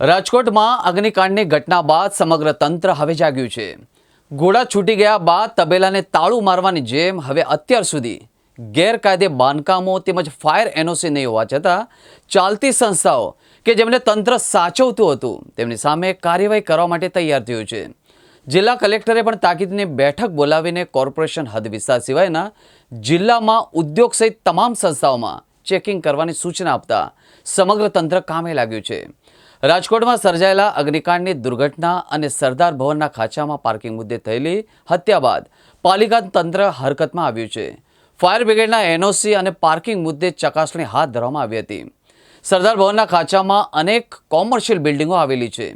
રાજકોટમાં અગ્નિકાંડની ઘટના બાદ સમગ્ર તંત્ર હવે જાગ્યું છે. ઘોડા છૂટી ગયા બાદ તબેલાને તાળું મારવાની જેમ હવે અત્યાર સુધી ગેરકાયદે બાંધકામો તેમજ ફાયર એનઓસી નહીં હોવા છતાં ચાલતી સંસ્થાઓ કે જેમને તંત્ર સાચવતું હતું તેમની સામે કાર્યવાહી કરવા માટે તૈયાર થયું છે. જિલ્લા કલેક્ટરે પણ તાકીદની બેઠક બોલાવીને કોર્પોરેશન હદ વિસ્તાર સિવાયના જિલ્લામાં ઉદ્યોગ સહિત તમામ સંસ્થાઓમાં ચેકિંગ કરવાની સૂચના આપતા સમગ્ર તંત્ર કામે લાગ્યું છે. રાજકોટમાં સર્જાયેલા અગ્નિકાંડની દુર્ઘટના અને સરદાર ભવનના ખાંચામાં પાર્કિંગ મુદ્દે થયેલી હત્યા બાદ પાલિકા તંત્ર હરકતમાં આવ્યું છે. ફાયર બ્રિગેડના એનઓસી અને પાર્કિંગ મુદ્દે ચકાસણી હાથ ધરવામાં આવી હતી. સરદાર ભવનના ખાંચામાં અનેક કોમર્શિયલ બિલ્ડિંગો આવેલી છે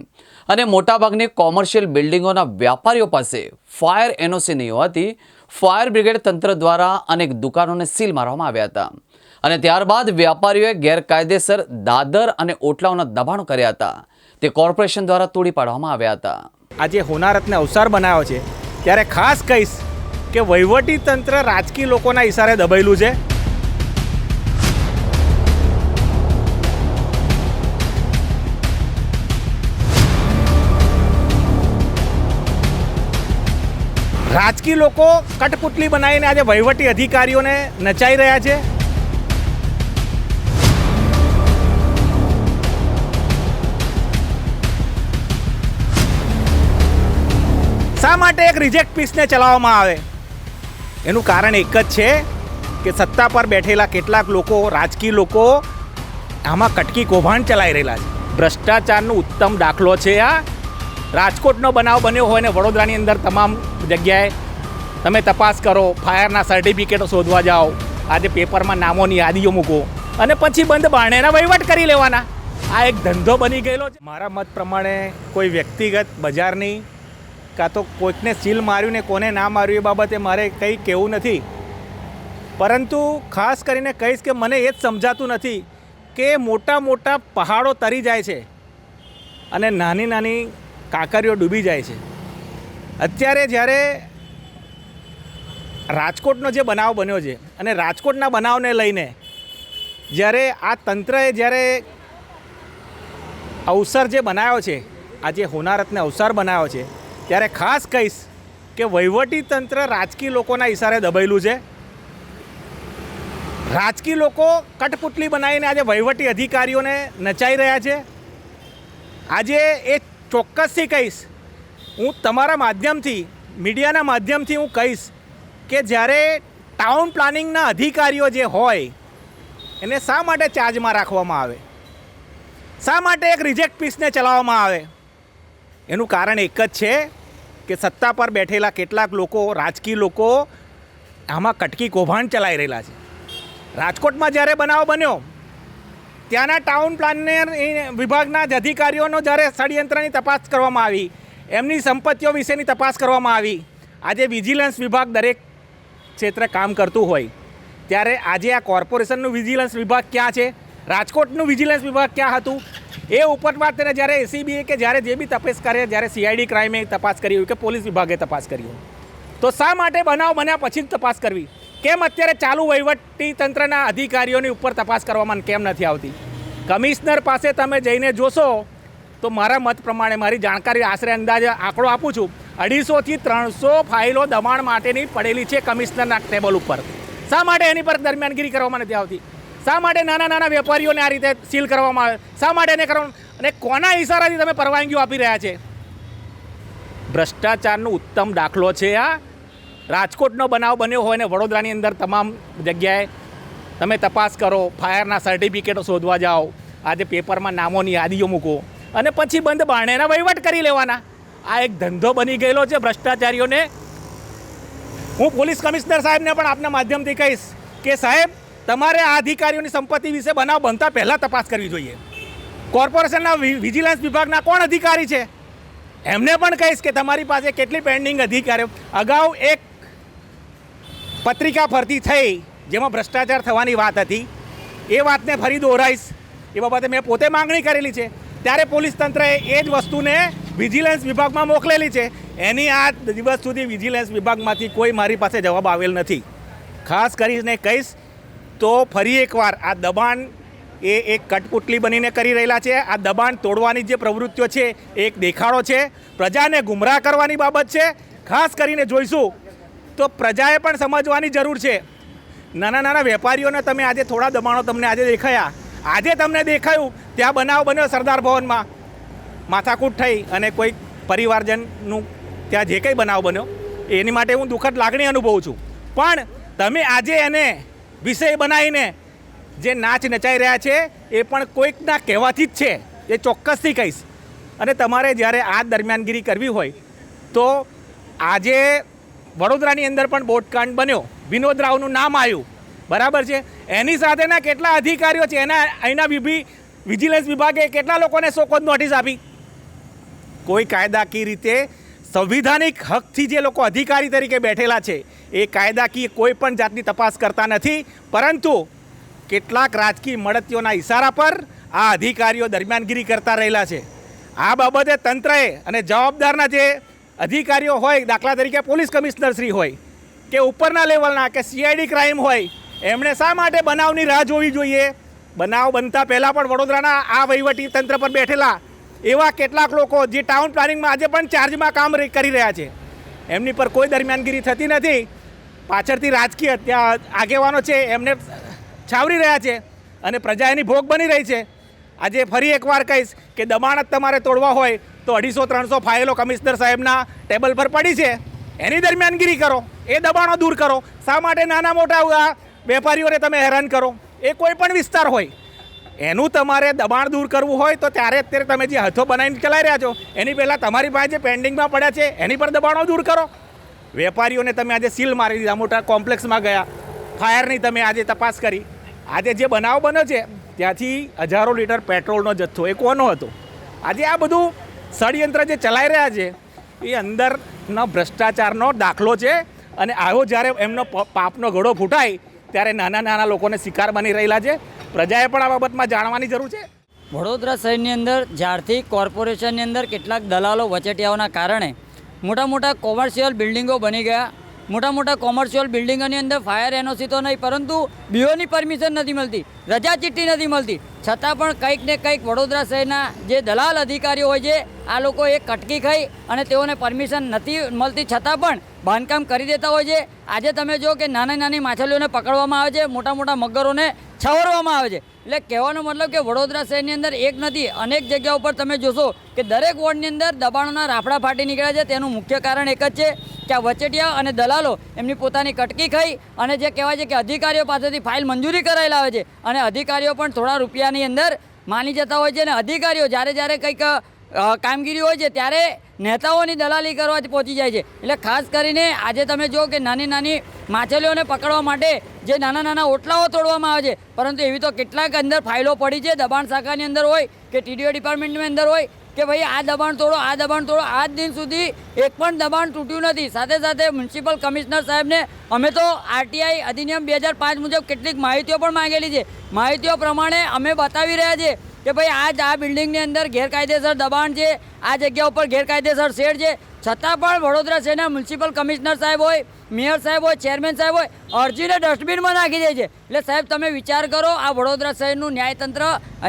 અને મોટાભાગની કોમર્શિયલ બિલ્ડિંગોના વ્યાપારીઓ પાસે ફાયર એનઓસી નહીં હોવાથી ફાયર બ્રિગેડ તંત્ર દ્વારા અનેક દુકાનોને સીલ મારવામાં આવ્યા હતા. અને ત્યારબાદ વેપારીઓએ ગેરકાયદેસર દાદર અને ઓટલાઓના દબાણો કર્યા હતા. તે કોર્પોરેશન દ્વારા તોડી પાડવામાં આવ્યા હતા. આજે હોનારતને અવસર બનાવ્યો છે. ત્યારે ખાસ કહીશ કે વહીવટી તંત્ર રાજકીય લોકોના ઈશારે દબાયેલું છે. રાજકીય લોકો કટપુતલી બનાવીને આજે વહીવટી અધિકારીઓને નચાઈ રહ્યા છે. માટે એક રિજેક્ટ પીસને ચલાવવામાં આવે. એનું કારણ એક જ છે કે સત્તા પર બેઠેલા કેટલાક લોકો, રાજકીય લોકો, આમાં કટકી કૌભાંડ ચલાવી રહેલા છે. ભ્રષ્ટાચારનો ઉત્તમ દાખલો છે આ. રાજકોટનો બનાવ બન્યો હોય ને વડોદરાની અંદર તમામ જગ્યાએ તમે તપાસ કરો, ફાયરના સર્ટિફિકેટો શોધવા જાઓ, આજે પેપરમાં નામોની યાદીઓ મૂકો અને પછી બંધ બારણેના વહીવટ કરી લેવાના. આ એક ધંધો બની ગયેલો છે. મારા મત પ્રમાણે કોઈ વ્યક્તિગત બજારની કાં તો કોઈકને સીલ માર્યું ને કોને ના માર્યું એ બાબતે મારે કંઈ કહેવું નથી. પરંતુ ખાસ કરીને કહીશ કે મને એ જ સમજાતું નથી કે મોટા મોટા પહાડો તરી જાય છે અને નાની નાની કાંકરીઓ ડૂબી જાય છે. અત્યારે જ્યારે રાજકોટનો જે બનાવ બન્યો છે અને રાજકોટના બનાવને લઈને જ્યારે આ તંત્રએ જ્યારે અવસર જે બનાવ્યો છે આજે હોનારતને અવસર બનાવ્યો છે ત્યારે ખાસ કહીશ કે વહીવટી તંત્ર રાજકીય લોકોના ઇશારે દબાયેલું છે. રાજકીય લોકો કટપુટલી બનાવીને આજે વહીવટી અધિકારીઓને નચાઈ રહ્યા છે. આજે એ ચોક્કસથી કહીશ, હું તમારા માધ્યમથી, મીડિયાના માધ્યમથી હું કહીશ કે જ્યારે ટાઉન પ્લાનિંગના અધિકારીઓ જે હોય, એને શા માટે ચાર્જમાં રાખવામાં આવે? શા માટે એક રિજેક્ટ પીસને ચલાવવામાં આવે? એનું કારણ એક જ છે કે સત્તા પર બેઠેલા કેટલાક લોકો, રાજકીય લોકો આમાં કટકી કૌભાંડ ચલાવી રહેલા છે. રાજકોટમાં જ્યારે બનાવ બન્યો, ત્યાંના ટાઉન પ્લાનર વિભાગના જ અધિકારીઓનો જ્યારે ષડયંત્રની તપાસ કરવામાં આવી, એમની સંપત્તિઓ વિશેની તપાસ કરવામાં આવી, આજે વિજિલન્સ વિભાગ દરેક ક્ષેત્રે કામ કરતું હોય, ત્યારે આજે આ કોર્પોરેશનનું વિજિલન્સ વિભાગ ક્યાં છે? રાજકોટનું વિજિલન્સ વિભાગ ક્યાં હતું? એ ઉપરમાં તેને જ્યારે એસીબીએ કે જ્યારે જે બી તપાસ કરે, જ્યારે સીઆઈડી ક્રાઇમે તપાસ કરી હોય કે પોલીસ વિભાગે તપાસ કરી હોય. તો શા માટે બનાવ બન્યા પછી જ તપાસ કરવી? કેમ અત્યારે ચાલુ વહીવટી તંત્રના અધિકારીઓની ઉપર તપાસ કરવામાં કેમ નથી આવતી? કમિશનર પાસે તમે જઈને જોશો, તો મારા મત પ્રમાણે મારી જાણકારી આશરે અંદાજે આંકડો આપું છું. અઢીસોથી ત્રણસો ફાઇલો દબાણ માટેની પડેલી છે કમિશનરના ટેબલ ઉપર. શા માટે એની પર દરમિયાનગીરી કરવામાં નથી આવતી? શા માટે નાના નાના વેપારીઓને આ રીતે સીલ કરવામાં આવે? શા માટે એને કરવામાં અને કોના ઇશારાથી તમે પરવાનગીઓ આપી રહ્યા છે? ભ્રષ્ટાચારનો ઉત્તમ દાખલો છે આ. રાજકોટનો બનાવ બન્યો હોય ને વડોદરાની અંદર તમામ જગ્યાએ તમે તપાસ કરો, ફાયરના સર્ટિફિકેટો શોધવા જાઓ, આજે પેપરમાં નામોની યાદીઓ મૂકો. અને પછી બંધ બાણેના વહીવટ કરી લેવાના. આ એક ધંધો બની ગયેલો છે ભ્રષ્ટાચારીઓને. હું પોલીસ કમિશનર સાહેબને પણ આપના માધ્યમથી કહીશ કે સાહેબ તમારે આ અધિકારીઓની સંપત્તિ વિશે બનાવ બનતા પહેલાં તપાસ કરવી જોઈએ. કોર્પોરેશનના વિજિલન્સ વિભાગના કોણ અધિકારી છે? એમને પણ કહીશ કે તમારી પાસે કેટલી પેન્ડિંગ અધિકારીઓ. અગાઉ એક પત્રિકા ફરતી થઈ, જેમાં ભ્રષ્ટાચાર થવાની વાત હતી. એ વાતને ફરી દોહરાઈશ. એ બાબતે મેં પોતે માંગણી કરેલી છે. ત્યારે પોલીસ તંત્રએ એ જ વસ્તુને વિજિલન્સ વિભાગમાં મોકલેલી છે. એની આ દિવસ સુધી વિજિલન્સ વિભાગમાંથી કોઈ મારી પાસે જવાબ આવેલ નથી. ખાસ કરીને કહીશ તો ફરી એકવાર આ દબાણ એ એક કટપુટલી બનીને કરી રહેલા છે. આ દબાણ તોડવાની જે પ્રવૃત્તિઓ છે એક દેખાડો છે. પ્રજાને ગુમરાહ કરવાની બાબત છે. ખાસ કરીને જોઈશું તો પ્રજાએ પણ સમજવાની જરૂર છે. નાના નાના વેપારીઓને તમે આજે થોડા દબાણો તમને આજે દેખાયા. આજે તમને દેખાયું ત્યાં બનાવ બન્યો સરદાર ભવનમાં. માથાકૂટ થઈ અને કોઈ પરિવારજનનું ત્યાં જે કંઈ બનાવ બન્યો, એની માટે હું દુઃખદ લાગણી અનુભવું છું. પણ તમે આજે એને વિષય બનાવીને જે નાચ નચાઈ રહ્યા છે, એ પણ કોઈકના કહેવાથી જ છે. એ ચોક્કસથી કહીશ. અને તમારે જ્યારે આ દરમિયાનગીરી કરવી હોય, તો આજે વડોદરાની અંદર પણ બોટકાંડ બન્યો. વિનોદ રાવનું નામ આવ્યું. બરાબર છે? એની સાથેના કેટલા અધિકારીઓ છે? એના અહીંના વિભી, વિજિલન્સ વિભાગે કેટલા લોકોને શોકોત નોટિસ આપી? કોઈ કાયદાકીય રીતે સંવિધાનિક હકથી જે લોકો અધિકારી તરીકે બેઠેલા છે, એ કાયદાકીય કોઈ પણ જાતની તપાસ કરતા નથી, પરંતુ કેટલાક રાજકીય મળતીઓના ઇશારા પર આ અધિકારીઓ દરમિયાનગીરી કરતા રહેલા છે. આ બાબતે તંત્રએ અને જવાબદારના જે અધિકારીઓ હોય, દાખલા તરીકે પોલીસ કમિશનર શ્રી હોય, કે ઉપરના લેવલના, કે સીઆઈડી ક્રાઇમ હોય, એમણે શા માટે બનાવની રાહ જોવી જોઈએ? બનાવ બનતા પહેલાં પણ વડોદરાના આ વહીવટી તંત્ર પર બેઠેલા એવા કેટલાક લોકો જે ટાઉન પ્લાનિંગમાં આજે પણ ચાર્જમાં કામ કરી રહ્યા છે. એમની પર કોઈ દરમિયાનગીરી થતી નથી. પાછળથી રાજકીય આગેવાનો છે, એમને છાવરી રહ્યા છે અને પ્રજા એની ભોગ બની રહી છે. આજે ફરી એકવાર કહીશ કે દબાણ જ તમારે તોડવા હોય તો અઢીસો, ત્રણસો ફાઇલો કમિશનર સાહેબના ટેબલ પર પડી છે. એની દરમિયાનગીરી કરો, એ દબાણો દૂર કરો. શા માટે નાના મોટા વેપારીઓને તમે હેરાન કરો? એ કોઈ પણ વિસ્તાર હોય એનું તમારે દબાણ દૂર કરવું હોય તો ત્યારે અત્યારે તમે જે હથો બનાવીને ચલાવી રહ્યા છો, એની પહેલાં તમારી પાસે જે પેન્ડિંગમાં પડ્યા છે, એની પર દબાણો દૂર કરો. વેપારીઓને તમે આજે સીલ મારી દીધા, મોટા કોમ્પ્લેક્સમાં ગયા. ફાયરની તમે આજે તપાસ કરી. આજે જે બનાવ બન્યો છે, ત્યાંથી હજારો લીટર પેટ્રોલનો જથ્થો એ કોનો હતો. આજે આ બધું ષડયંત્ર જે ચલાવી રહ્યા છે, એ અંદરનો ભ્રષ્ટાચારનો દાખલો છે અને આવો જ્યારે એમનો પાપનો ઘડો ફૂટાય, ત્યારે નાના નાના લોકોને શિકાર બની રહેલા છે. પ્રજાએ પણ આ બાબતમાં જાણવાની જરૂર છે? વડોદરા શહેરની અંદર જ્યારથી કોર્પોરેશનની અંદર કેટલાક દલાલો વચેટિયાઓના કારણે મોટા મોટા કોમર્શિયલ બિલ્ડિંગો બની ગયા. મોટા મોટા કોમર્શિયલ બિલ્ડિંગોની અંદર ફાયર એનઓસી તો નહીં, પરંતુ બીઓની પરમિશન નથી મળતી. રજા ચિઠ્ઠી નથી મળતી. છતાં પણ કંઈક ને કંઈક વડોદરા શહેરના જે દલાલ અધિકારીઓ હોય છે, આ લોકો એ કટકી ખાઈ અને તેઓને પરમિશન નથી મળતી. છતાં પણ બાંધકામ કરી દેતા હોય છે. આજે તમે જો કે નાની નાની માછલીઓને પકડવામાં આવે છે, મોટા મોટા મગરોને છવરવામાં આવે છે. એટલે કહેવાનો મતલબ કે વડોદરા શહેરની અંદર એક નથી, અનેક જગ્યા ઉપર તમે જોશો કે દરેક વોર્ડની અંદર દબાણોના રાફડા ફાટી નીકળ્યા છે. તેનું મુખ્ય કારણ એક જ છે કે આ વચેટિયા અને દલાલો એમની પોતાની કટકી ખાઈ અને જે કહેવાય છે કે અધિકારીઓ પાસેથી ફાઇલ મંજૂરી કરાયેલા આવે છે અને અધિકારીઓ પણ થોડા રૂપિયાની અંદર માની જતા હોય છે અને અધિકારીઓ જ્યારે જ્યારે કંઈક કામગીરી હોય છે ત્યારે નેતાઓની દલાલી કરવા પહોંચી જાય છે. એટલે ખાસ કરીને આજે તમે જો કે નાની નાની માછલીઓને પકડવા માટે જે નાના નાના ઓટલાઓ તોડવામાં આવે છે, પરંતુ એવી તો કેટલાક અંદર ફાઇલો પડી છે. દબાણ શાખાની અંદર હોય કે ટીડીઓ ડિપાર્ટમેન્ટની અંદર હોય કે ભાઈ, આ દબાણ તોડો, આ દબાણ તોડો. આજ દિન સુધી એક પણ દબાણ તૂટ્યું નથી. સાથે સાથે મ્યુનિસિપલ કમિશનર સાહેબને અમે તો આરટીઆઈ અધિનિયમ બે હજાર પાંચ મુજબ કેટલીક માહિતીઓ પણ માંગેલી છે. માહિતીઓ પ્રમાણે અમે બતાવી રહ્યા છીએ કે ભાઈ, આજ આ બિલ્ડિંગની અંદર ગેરકાયદેસર દબાણ છે, આ જગ્યા ઉપર ગેરકાયદેસર શેડ છે. છતાં પણ વડોદરા શહેરના મ્યુનિસિપલ કમિશનર સાહેબ હોય, મેયર સાહેબ હોય, ચેરમેન સાહેબ હોય, અરજીને ડસ્ટબિનમાં નાખી દે છે. એટલે સાહેબ, તમે વિચાર કરો, આ વડોદરા શહેરનું ન્યાયતંત્ર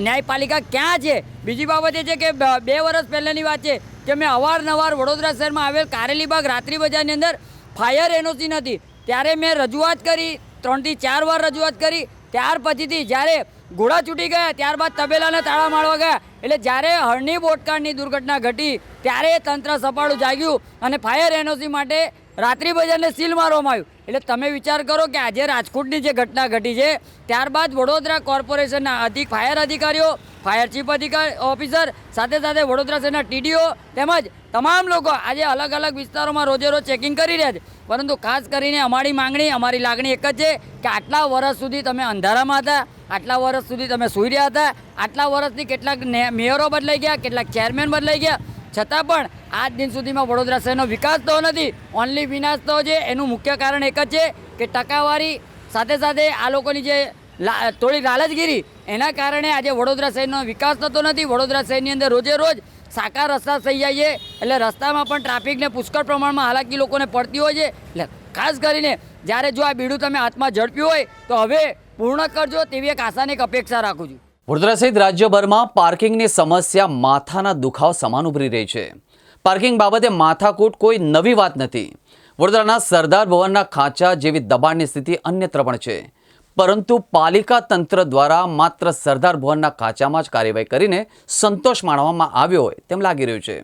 ન્યાયપાલિકા ક્યાં છે? બીજી બાબત એ છે કે, બે વર્ષ પહેલાંની વાત છે કે, મેં અવારનવાર વડોદરા શહેરમાં આવેલ કારેલીબાગ રાત્રિ બજારની અંદર ફાયર એનઓસી નથી. ત્યારે મેં રજૂઆત કરી, ત્રણથી ચાર વાર રજૂઆત કરી. ત્યાર પછીથી જ્યારે ઘોડા છૂટી ગયા, ત્યારબાદ તબેલાને તાળા મારવા ગયા. એટલે જ્યારે હળની બોટકાળની દુર્ઘટના ઘટી, ત્યારે તંત્ર સપાળું જાગ્યું અને ફાયર એનઓસી માટે રાત્રિ બજારને સીલ મારવામાં આવ્યું. એટલે તમે વિચાર કરો કે આજે રાજકોટની જે ઘટના ઘટી છે, ત્યારબાદ વડોદરા કોર્પોરેશનના અધિક, ફાયર અધિકારીઓ, ફાયર ચીફ અધિકારી ઓફિસર, સાથે સાથે વડોદરા શહેરના ટીડીઓ તેમજ તમામ લોકો આજે અલગ અલગ વિસ્તારોમાં રોજે રોજ ચેકિંગ કરી રહ્યા છે. પરંતુ ખાસ કરીને અમારી માંગણી, અમારી લાગણી એક જ છે કે આટલા વર્ષ સુધી તમે અંધારામાં હતા આટલા વર્ષ સુધી તમે સૂઈ રહ્યા હતા. આટલા વર્ષથી કેટલાક મેયરો બદલાઈ ગયા, કેટલાક ચેરમેન બદલાઈ ગયા. છતાં પણ આજ દિન સુધીમાં વડોદરા શહેરનો વિકાસ તો નથી. ઓનલી વિનાશ તો છે. એનું મુખ્ય કારણ એક જ છે કે ટકાવારી સાથે સાથે આ લોકોની જે થોડી લાલચગીરી, એના કારણે આજે વડોદરા શહેરનો વિકાસ થતો નથી. વડોદરા શહેરની અંદર રોજે રોજ સાકા રસ્તા થઈ જાય છે. એટલે રસ્તામાં પણ ટ્રાફિકને પુષ્કળ પ્રમાણમાં હાલાકી લોકોને પડતી હોય છે. એટલે ખાસ કરીને જ્યારે જો આ બીડું તમે હાથમાં ઝડપ્યું હોય, તો હવે પૂર્ણ કરજો તેવી એક આશાની અપેક્ષા રાખું છું. વડોદરા સહિત રાજ્યભરમાં પાર્કિંગની સમસ્યા માથાના દુખાવ સમાન ઉભરી રહી છે. પાર્કિંગ બાબતે માથાકૂટ કોઈ નવી વાત નથી. વડોદરાના સરદાર ભવનના ખાંચા જેવી દબાણની સ્થિતિ અન્યત્ર પણ છે. પરંતુ પાલિકા તંત્ર દ્વારા માત્ર સરદાર ભવનના ખાંચામાં જ કાર્યવાહી કરીને સંતોષ માણવામાં આવ્યો હોય તેમ લાગી રહ્યું છે.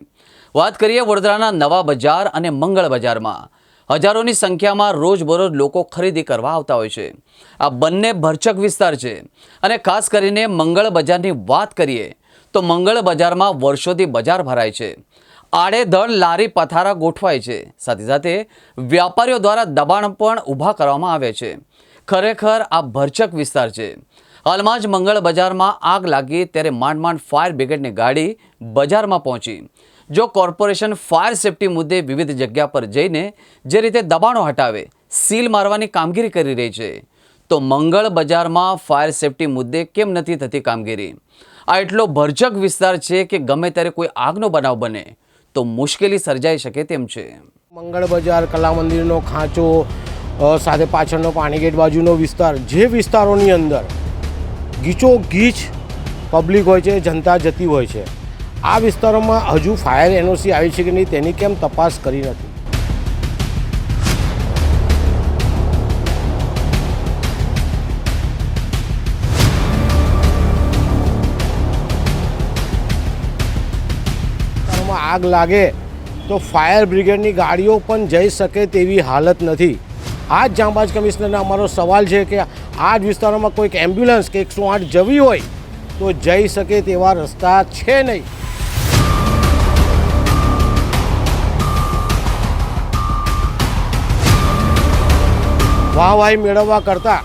વાત કરીએ વડોદરાના નવા બજાર અને મંગળ બજારમાં. હજારોની સંખ્યામાં રોજબરોજ લોકો ખરીદી કરવા આવતા હોય છે. આ બંને ભરચક વિસ્તાર છે. અને ખાસ કરીને મંગળ બજારની વાત કરીએ, તો મંગળ બજારમાં વર્ષોથી બજાર ભરાય છે. આડેધડ લારી પથારા ગોઠવાય છે. સાથે સાથે વ્યાપારીઓ દ્વારા દબાણ પણ ઊભા કરવામાં આવે છે. ખરેખર આ ભરચક વિસ્તાર છે. હાલમાં જ મંગળ બજારમાં આગ લાગી ત્યારે માંડ માંડ ફાયર બ્રિગેડની ગાડી બજારમાં પહોંચી. જો કોર્પોરેશન ફાયર સેફટી મુદ્દે વિવિધ જગ્યા પર જઈને જે રીતે દબાણો હટાવે, સીલ મારવાની કામગીરી કરી રહી છે, તો મંગળ બજારમાં ફાયર સેફટી મુદ્દે કેમ નથી થતી કામગીરી? આ એટલો ભરચક વિસ્તાર છે કે ગમે ત્યારે કોઈ આગનો બનાવ બને, તો મુશ્કેલી સર્જાઈ શકે તેમ છે. મંગળ બજાર, કલા મંદિરનો ખાંચો સાથે પાછળનો પાણીગેટ બાજુનો વિસ્તાર, જે વિસ્તારોની અંદર ગીચો ગીચ પબ્લિક હોય છે, જનતા જતી હોય છે. આ વિસ્તારોમાં હજુ ફાયર એનઓસી આવી છે કે નહીં તેની કેમ તપાસ કરી નથી? આગ લાગે તો ફાયર બ્રિગેડની ગાડીઓ પણ જઈ શકે તેવી હાલત નથી. આ જ જાંબાજ કમિશનરને અમારો સવાલ છે કે આ જ વિસ્તારોમાં કોઈક એમ્બ્યુલન્સ કે એકસો આઠ જવી હોય તો જઈ શકે તેવા રસ્તા છે નહીં. વાહવાહી મેળવવા કરતાં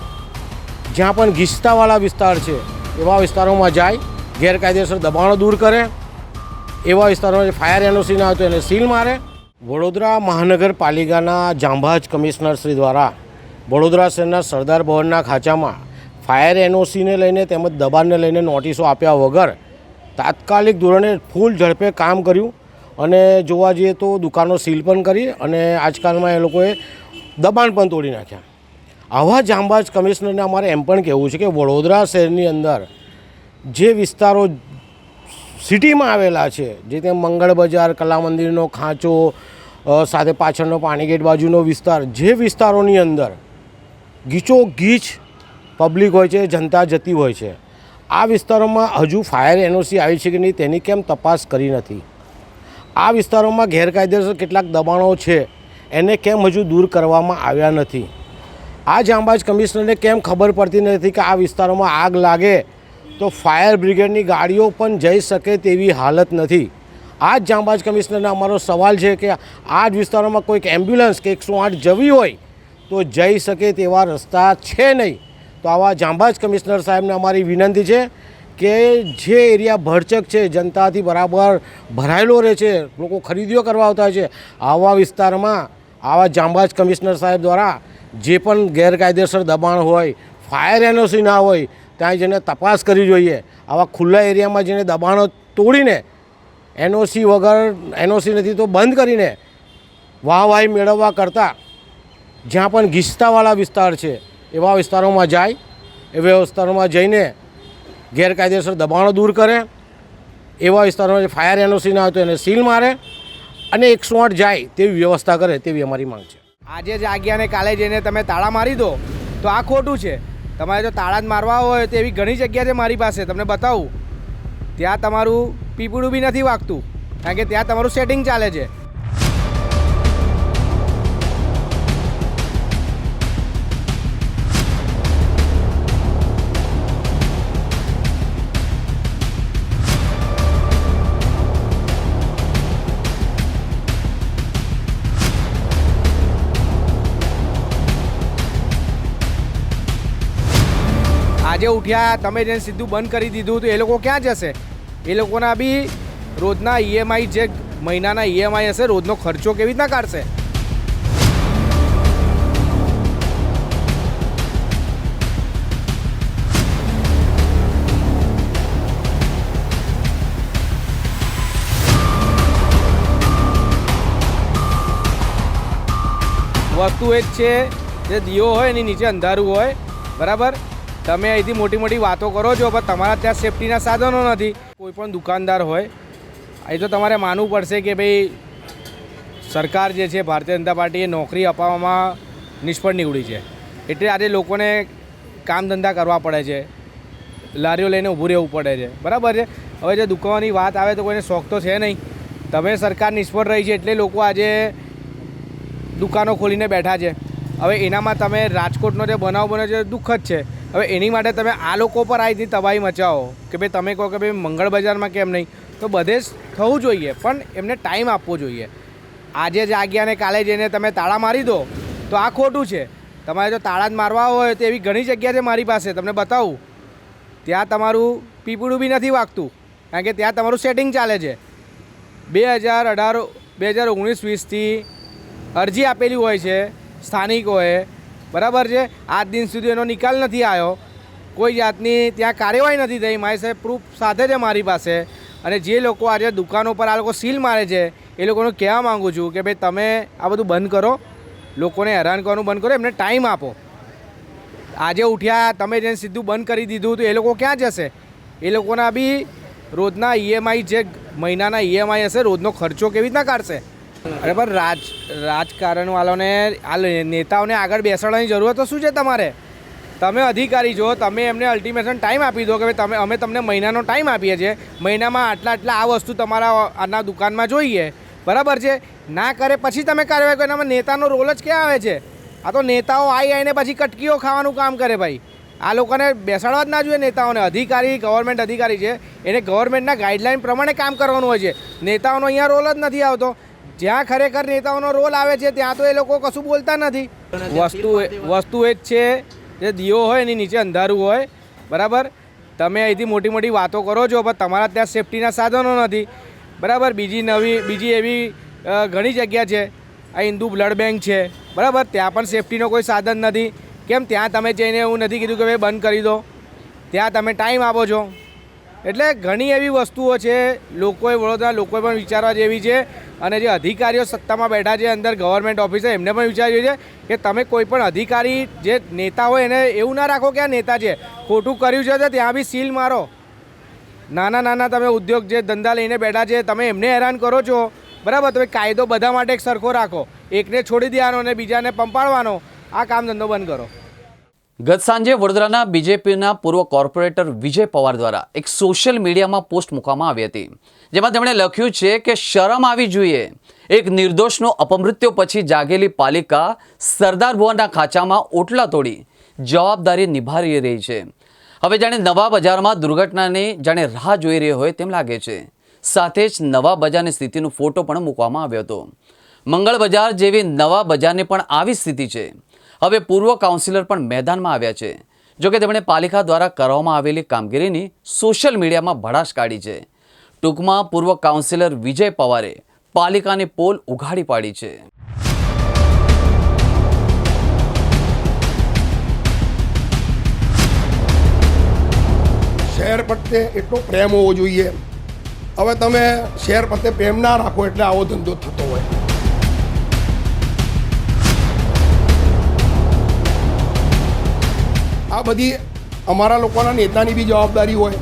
જ્યાં પણ ગીચતાવાળા વિસ્તાર છે, એવા વિસ્તારોમાં જાય, ગેરકાયદેસર દબાણો દૂર કરે, એવા વિસ્તારોમાં ફાયર એનઓસી ના હોય તો એને સીલ મારે. વડોદરા મહાનગરપાલિકાના જાંબાજ કમિશનર શ્રી દ્વારા વડોદરા શહેરના સરદાર ભવનના ખાંચામાં ફાયર એનઓસીને લઈને તેમજ દબાણને લઈને નોટિસો આપ્યા વગર તાત્કાલિક ધોરણે ફૂલ ઝડપે કામ કર્યું અને જોવા જઈએ તો દુકાનો સીલ પણ કરી અને આજકાલમાં એ લોકોએ દબાણ પણ તોડી નાખ્યા. આવા જાંબાજ કમિશનરને અમારે એમ પણ કહેવું છે કે વડોદરા શહેરની અંદર જે વિસ્તારો સિટીમાં આવેલા છે, જે તે મંગળ બજાર કલા મંદિરનો ખાંચો સાથે પાછળનો પાણીગેટ બાજુનો વિસ્તાર, જે વિસ્તારોની અંદર ગીચો ગીચ પબ્લિક હોય છે, જનતા જતી હોય છે, આ વિસ્તારોમાં હજુ ફાયર એનઓસી આવી છે કે નહીં તેની કેમ તપાસ કરી નથી? આ વિસ્તારોમાં ગેરકાયદેસર કેટલાક દબાણો છે, એને કેમ હજુ દૂર કરવામાં આવ્યા નથી? આ જાંબાજ કમિશનરને કેમ ખબર પડતી નથી કે આ વિસ્તારોમાં આગ લાગે? તો ફાયર બ્રિગેડની ગાડીઓ પણ જઈ શકે તેવી હાલત નથી. આ જ જાંબાજ કમિશનરને અમારો સવાલ છે કે આ જ વિસ્તારોમાં કોઈક એમ્બ્યુલન્સ કે એકસો આઠ જવી હોય તો જઈ શકે તેવા રસ્તા છે નહીં. તો આવા જાંબાજ કમિશનર સાહેબને અમારી વિનંતી છે કે જે એરિયા ભરચક છે, જનતાથી બરાબર ભરાયેલો રહે છે, લોકો ખરીદીઓ કરવા આવતા છે, આવા વિસ્તારમાં આવા જાંબાજ કમિશનર સાહેબ દ્વારા જે પણ ગેરકાયદેસર દબાણ હોય, ફાયર એનઓસી ના હોય, ત્યાં જઈને તપાસ કરવી જોઈએ. આવા ખુલ્લા એરિયામાં જેને દબાણો તોડીને એનઓસી વગર, એનઓસી નથી તો બંધ કરીને વાહવાહી મેળવવા કરતાં જ્યાં પણ ગીચતાવાળા વિસ્તાર છે, એવા વિસ્તારોમાં જાય, એવા વિસ્તારોમાં જઈને ગેરકાયદેસર દબાણો દૂર કરે, એવા વિસ્તારોમાં ફાયર એનઓસી ના હોય તો એને સીલ મારે અને એકસો આઠ જાય તેવી વ્યવસ્થા કરે તેવી અમારી માંગ છે. આજે જાગ્યા ને કાલે જઈને તમે તાળા મારી દો, તો આ ખોટું છે. તમારે જો તાળા જ મારવા હોય તો એવી ઘણી જગ્યા છે મારી પાસે, તમને બતાવું. ત્યાં તમારું પીપળું બી નથી વાગતું, કારણ કે ત્યાં તમારું સેટિંગ ચાલે છે. આજે ઉઠ્યા, તમે જેને સીધું બંધ કરી દીધું તો એ લોકો ક્યાં જશે? એ લોકોના બી રોજના ઈએમઆઈ જે મહિનાના ઈએમઆઈ હશે, રોજનો ખર્ચો કેવી રીતના કાઢશે? વસ્તુ એ જ છે, જે દીવો હોય એની નીચે અંધારું હોય, બરાબર? તમે અહીંથી મોટી મોટી વાતો કરો છો, પણ તમારા ત્યાં સેફટીના સાધનો નથી. કોઈ પણ દુકાનદાર હોય, અહીં તો તમારે માનવું પડશે કે ભાઈ, સરકાર જે છે, ભારતીય જનતા પાર્ટીએ નોકરી અપાવવામાં નિષ્ફળ નીવડી છે. એટલે આજે લોકોને કામ ધંધા કરવા પડે છે. લારીઓ લઈને ઊભું રહેવું પડે છે. બરાબર છે? હવે જે દુકાનની વાત આવે તો કોઈને શોખ તો છે નહીં. તમે સરકાર નિષ્ફળ રહી છે એટલે લોકો આજે દુકાનો ખોલીને બેઠા છે. હવે એનામાં તમે રાજકોટનો જે બનાવ બન્યો છે દુઃખ જ છે. હવે એની માટે તમે આ લોકો પર આવી તબાહી મચાવો કે ભાઈ તમે કહો કે ભાઈ મંગળ બજારમાં કેમ નહીં? તો બધે જ થવું જોઈએ, પણ એમને ટાઈમ આપવો જોઈએ. આજે જાગ્યા ને કાલે જઈને તમે તાળા મારી દો, તો આ ખોટું છે. તમારે જો તાળા જ મારવા હોય તો એવી ઘણી જગ્યા છે મારી પાસે, તમને બતાવું. ત્યાં તમારું પીપળું બી નથી વાગતું, કારણ કે ત્યાં તમારું સેટિંગ ચાલે છે. બે હજાર અઢાર, બે હજાર ઓગણીસ વીસથી અરજી આપેલી હોય છે, સ્થાનિકોએ. બરાબર છે? આજ દિન સુધી એનો નિકાલ નથી આવ્યો. કોઈ જાતની ત્યાં કાર્યવાહી નથી થઈ. મારી સાહેબ પ્રૂફ સાથે છે મારી પાસે. અને જે લોકો આજે દુકાનો પર આ લોકો સીલ મારે છે, એ લોકોને કહેવા માગું છું કે ભાઈ, તમે આ બધું બંધ કરો. લોકોને હેરાન કરવાનું બંધ કરો. એમને ટાઈમ આપો. આજે ઉઠ્યા, તમે જેને સીધું બંધ કરી દીધું તો એ લોકો ક્યાં જશે? એ લોકોના બી રોજના ઈએમઆઈ જે મહિનાના ઈએમઆઈ હશે, રોજનો ખર્ચો કેવી રીતના કાઢશે? અરે પણ રાજ, રાજકારણવાળાને, આ નેતાઓને આગળ બેસાડવાની જરૂરત તો શું છે તમારે? તમે અધિકારી છો, તમે એમને અલ્ટિમેશન ટાઈમ આપી દો કે ભાઈ તમે, અમે તમને મહિનાનો ટાઈમ આપીએ છીએ. મહિનામાં આટલા આટલા આ વસ્તુ તમારા, આના દુકાનમાં જોઈએ. બરાબર છે? ના કરે પછી તમે કાર્યવાહી કરો. એનામાં નેતાનો રોલ જ ક્યાં આવે છે? આ તો નેતાઓ આવી આવીને પછી કટકીઓ ખાવાનું કામ કરે ભાઈ. આ લોકોને બેસાડવા જ ના જોઈએ નેતાઓને. અધિકારી ગવર્મેન્ટ અધિકારી છે. એને ગવર્મેન્ટના ગાઈડલાઈન પ્રમાણે કામ કરવાનું હોય છે. નેતાઓનો અહીંયા રોલ જ નથી આવતો. જ્યાં ખરેખર નેતાઓનો રોલ આવે છે, ત્યાં તો એ લોકો કશું બોલતા નથી. વસ્તુ વસ્તુ એ જ છે, જે દીવો હોય એની નીચે અંધારું હોય, બરાબર? તમે અહીંથી મોટી મોટી વાતો કરો છો, પણ તમારા ત્યાં સેફટીના સાધનો નથી. બરાબર? બીજી નવી, બીજી એવી ઘણી જગ્યા છે. આ હિન્દુ બ્લડ બેંક છે, બરાબર? ત્યાં પણ સેફટીનો કોઈ સાધન નથી. કેમ? ત્યાં તમે જઈને એવું નથી કીધું કે ભાઈ બંધ કરી દો. ત્યાં તમે ટાઈમ આપો છો. એટલે ઘણી એવી વસ્તુઓ છે, લોકોએ વડોદરા, લોકોએ પણ વિચારવા જેવી છે અને જે અધિકારીઓ સત્તામાં બેઠા છે, અંદર ગવર્મેન્ટ ઓફિસર એમને પણ વિચારવું છે કે તમે કોઈ પણ અધિકારી, જે નેતા હોય એને એવું ના રાખો કે આ નેતા છે. ખોટું કર્યું છે તો ત્યાં બી સીલ મારો. નાના નાના તમે ઉદ્યોગ જે ધંધા લઈને બેઠા છે, તમે એમને હેરાન કરો છો. બરાબર? તમે કાયદો બધા માટે એક સરખો રાખો. એકને છોડી દેવાનો અને બીજાને પંપાડવાનો આ કામ ધંધો બંધ કરો. ગત સાંજે વડોદરાના બીજેપીના પૂર્વ કોર્પોરેટર વિજય પવાર દ્વારા એક સોશિયલ મીડિયામાં પોસ્ટ મૂકવામાં આવી હતી. જેમાં તેમણે લખ્યું છે કે શરમ આવી જોઈએ. એક નિર્દોષનો અપમૃત્યુ પછી જાગેલી પાલિકા સરદાર ભુવનના ખાંચામાં ઓટલા તોડી જવાબદારી નિભાવી રહી છે. હવે જાણે નવા બજારમાં દુર્ઘટનાની જાણે રાહ જોઈ રહી હોય તેમ લાગે છે. સાથે જ નવા બજારની સ્થિતિનો ફોટો પણ મૂકવામાં આવ્યો હતો. મંગળ બજાર જેવી નવા બજારની પણ આવી સ્થિતિ છે. હવે પૂર્વ કાઉન્સિલર પણ મેદાનમાં આવ્યા છે. જોકે તેમણે પાલિકા દ્વારા કરવામાં આવેલી કામગીરીની સોશિયલ મીડિયામાં ભડાશ કાઢી છે. ટૂંકમાં પૂર્વ કાઉન્સિલર વિજય પવારે પાલિકાની પોલ ઉઘાડી પાડી છે. શહેર પ્રત્યે એટલો પ્રેમ હોવો જોઈએ. હવે તમે શહેર પ્રત્યે પ્રેમ ના રાખો એટલે આવો ધંધો થતો હોય. આ બધી અમારા લોકોના નેતાની બી જવાબદારી હોય,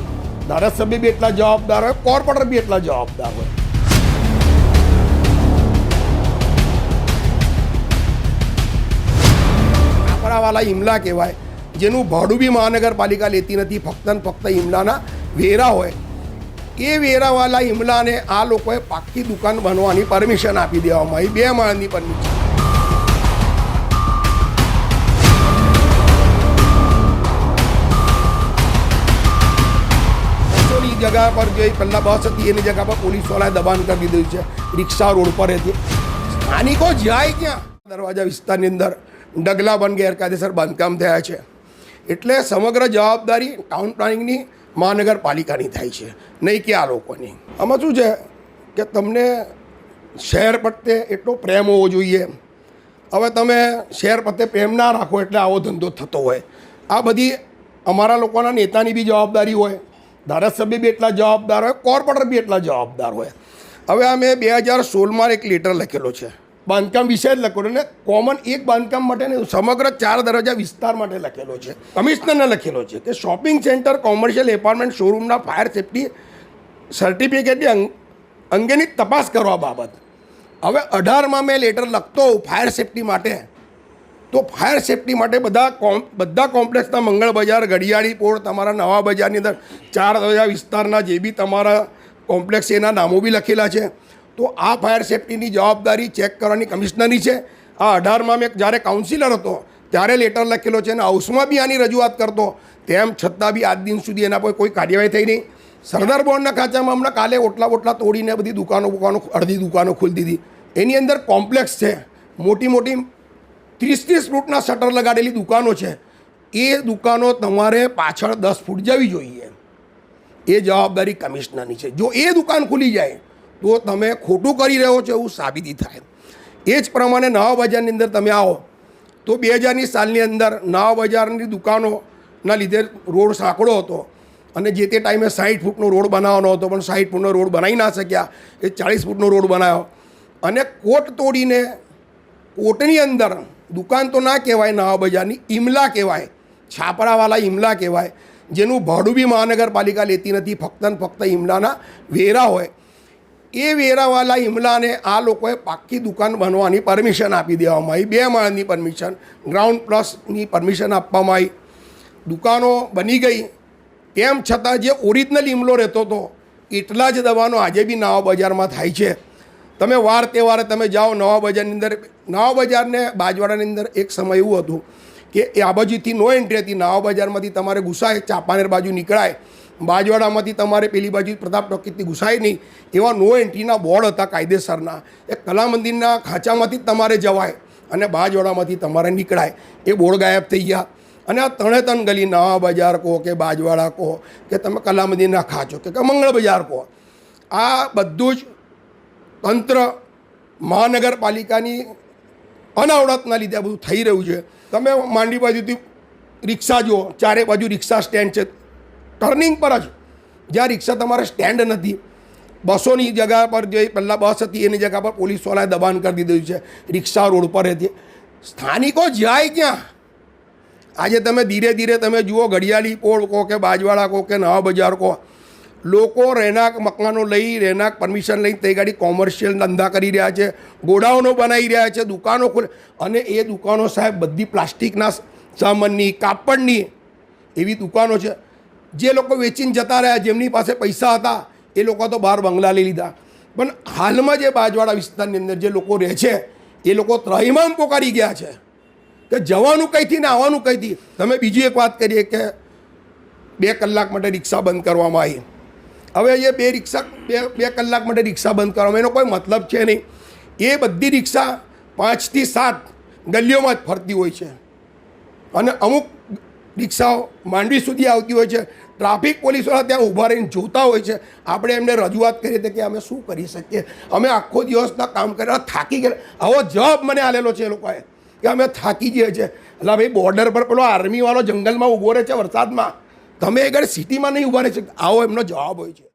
ધારાસભ્ય બી એટલા જવાબદાર હોય, કોર્પોરેટર બી એટલા જવાબદાર હોય. કાપરાવાલા ઇમલા કહેવાય, જેનું ભાડું બી મહાનગરપાલિકા લેતી નથી, ફક્ત ને ફક્ત ઇમલાના વેરા હોય. એ વેરાવાલા ઇમલાને આ લોકોએ પાક્કી દુકાન બનવાની પરમિશન આપી દેવામાં આવી, બે માળની પરમિશન. જગા પર જે પહેલાં બસ હતી, એની જગા પર પોલીસવાળાએ દબાણ કરી દીધું છે. રિક્ષા રોડ પર હતી. સ્થાનિકો જાય ક્યાં? દરવાજા વિસ્તારની અંદર ડગલા બંધ, ગેરકાયદેસર બાંધકામ થયા છે. એટલે સમગ્ર જવાબદારી ટાઉન પ્લાનિંગની મહાનગરપાલિકાની થાય છે. નહીં કે આ લોકોની. આમાં શું છે કે તમને શહેર પ્રત્યે એટલો પ્રેમ હોવો જોઈએ. હવે તમે શહેર પ્રત્યે પ્રેમ ના રાખો એટલે આવો ધંધો થતો હોય. આ બધી અમારા લોકોના નેતાની બી જવાબદારી હોય. ધારાસભ્ય બી એટલા જવાબદાર હોય, કોર્પોરેટર બી એટલા જવાબદાર હોય. હવે આ મેં બે હજાર સોળમાં એક લેટર લખેલો છે. બાંધકામ વિશે જ લખેલો ને કોમન એક બાંધકામ માટે નહીં, સમગ્ર ચાર દરવાજા વિસ્તાર માટે લખેલો છે. કમિશનરને લખેલો છે કે શોપિંગ સેન્ટર કોમર્શિયલ એપાર્ટમેન્ટ શોરૂમના ફાયર સેફટી સર્ટિફિકેટની અંગ- અંગેની તપાસ કરવા બાબત. હવે અઢારમાં મેં લેટર લખતો હોઉં ફાયર સેફટી માટે. તો ફાયર સેફટી માટે બધા કોમ બધા કોમ્પ્લેક્સના મંગળ બજાર, ઘડિયાળી પોળ, તમારા નવા બજારની અંદર ચાર હજાર વિસ્તારના જે બી તમારા કોમ્પ્લેક્સ એના નામો બી લખેલા છે. તો આ ફાયર સેફટીની જવાબદારી ચેક કરવાની કમિશનરની છે. આ અઢારમાં મેં જ્યારે કાઉન્સિલર હતો, ત્યારે લેટર લખેલો છે અને હાઉસમાં બી આની રજૂઆત કરતો. તેમ છતાં બી આજ દિન સુધી એના પર કોઈ કાર્યવાહી થઈ નહીં. સરદાર બોર્ડના ખાંચામાં હમણાં કાલે ઓટલા ઓટલા તોડીને બધી દુકાનો બુકાનો અડધી દુકાનો ખોલી દીધી. એની અંદર કોમ્પ્લેક્સ છે. મોટી મોટી ત્રીસ ત્રીસ ફૂટના શટર લગાડેલી દુકાનો છે. એ દુકાનો તમારે પાછળ દસ ફૂટ જવી જોઈએ. એ જવાબદારી કમિશનરની છે. જો એ દુકાન ખુલી જાય, તો તમે ખોટું કરી રહ્યો છો એવું સાબિતી થાય. એ જ પ્રમાણે નવા બજારની અંદર તમે આવો, તો બે હજારની સાલની અંદર નવા બજારની દુકાનોના લીધે રોડ સાંકડો હતો અને જે તે ટાઈમે સાઠ ફૂટનો રોડ બનાવવાનો હતો, પણ સાઠ ફૂટનો રોડ બનાવી ના શક્યા. એ ચાળીસ ફૂટનો રોડ બનાવ્યો. અને કોટ તોડીને કોટની અંદર દુકાન તો ના કહેવાય, નવા બજારની ઇમલા કહેવાય છાપરાવાળા ઇમલા કહેવાય, જેનું ભાડું બી મહાનગરપાલિકા લેતી નથી, ફક્ત ને ફક્ત ઇમલાના વેરા હોય. એ વેરાવાળા ઇમલાને આ લોકોએ પાક્કી દુકાન બનવાની પરમિશન આપી દેવામાં આવી. બે માળની પરમિશન, ગ્રાઉન્ડ પ્લસની પરમિશન આપવામાં આવી. દુકાનો બની ગઈ. તેમ છતાં જે ઓરિજિનલ ઇમલો રહેતો હતો, એટલા જ દવાનો આજે બી નવા બજારમાં થાય છે. તમે વાર તહેવારે તમે જાઓ નવા બજારની અંદર. નવા બજારને બાજવાડાની અંદર એક સમય એવું હતું કે એ આ બાજુથી નો એન્ટ્રી હતી. નવા બજારમાંથી તમારે ઘુસાય ચાપાનેર બાજુ નીકળાય. બાજવાડામાંથી તમારે પેલી બાજુ પ્રતાપ ટોકીથી ઘુસાય નહીં. એવા નો એન્ટ્રીના બોર્ડ હતા કાયદેસરના. એ કલા મંદિરના ખાંચામાંથી તમારે જવાય અને બાજવાડામાંથી તમારે નીકળાય. એ બોર્ડ ગાયબ થઈ ગયા. અને આ ત્રણે ત્રણ ગલી નવા બજાર કહો કે બાજવાડા કહો કે તમે કલા મંદિરના ખાંચો કે મંગળ બજાર કહો. આ બધું જ તંત્ર મહાનગરપાલિકાની અનાવડતના લીધે આ બધું થઈ રહ્યું છે. તમે માંડી બાજુથી રિક્ષા જુઓ, ચારે બાજુ રિક્ષા સ્ટેન્ડ છે. ટર્નિંગ પર જ જ્યાં રિક્ષા તમારે સ્ટેન્ડ નથી. બસોની જગા પર જે પહેલાં બસ હતી, એની જગા પર પોલીસવાળાએ દબાણ કરી દીધું છે. રિક્ષા રોડ પર હતી સ્થાનિકો જાય ક્યાં? આજે તમે ધીરે ધીરે તમે જુઓ, ઘડિયાળી પોળ કહો કે બાજવાળા કહો કે નવા બજાર કહો લોકો રહેણાંક મકાનો લઈ, રહેણાંક પરમિશન લઈને તે ગાડી કોમર્શિયલ ધંધા કરી રહ્યા છે, ગોડાઉનો બનાવી રહ્યા છે, દુકાનો ખોલે અને એ દુકાનો સાહેબ બધી પ્લાસ્ટિકના સામાનની, કાપડની એવી દુકાનો છે. જે લોકો વેચીને જતા રહ્યા, જેમની પાસે પૈસા હતા, એ લોકો તો બહાર બંગલા લઈ લીધા. પણ હાલમાં જે બાજવાડા વિસ્તારની અંદર જે લોકો રહે છે, એ લોકો ત્રહીમામ પોકારી ગયા છે. કે જવાનું કંઈથી ને આવવાનું કંઈથી તમે બીજી એક વાત કરીએ કે બે કલાક માટે રિક્ષા બંધ કરવામાં આવી. હવે એ બે રિક્ષા, બે બે કલાક માટે રિક્ષા બંધ કરવામાં એનો કોઈ મતલબ છે નહીં. એ બધી રિક્ષા પાંચથી સાત ગલીઓમાં જ ફરતી હોય છે. અને અમુક રિક્ષાઓ માંડવી સુધી આવતી હોય છે. ટ્રાફિક પોલીસવાળા ત્યાં ઊભા રહીને જોતા હોય છે. આપણે એમને રજૂઆત કરી હતી કે અમે શું કરી શકીએ? અમે આખો દિવસના કામ કર્યા. થાકી ગયા. આવો જવાબ મને આલેલો છે એ લોકોએ કે અમે થાકી જઈએ છીએ. એટલે ભાઈ બોર્ડર પર પેલો આર્મીવાળો જંગલમાં ઊભો રહે છે વરસાદમાં. તમે આગળ સિટીમાં નહીં ઊભા રહી શકતા આવો એમનો જવાબ હોય છે.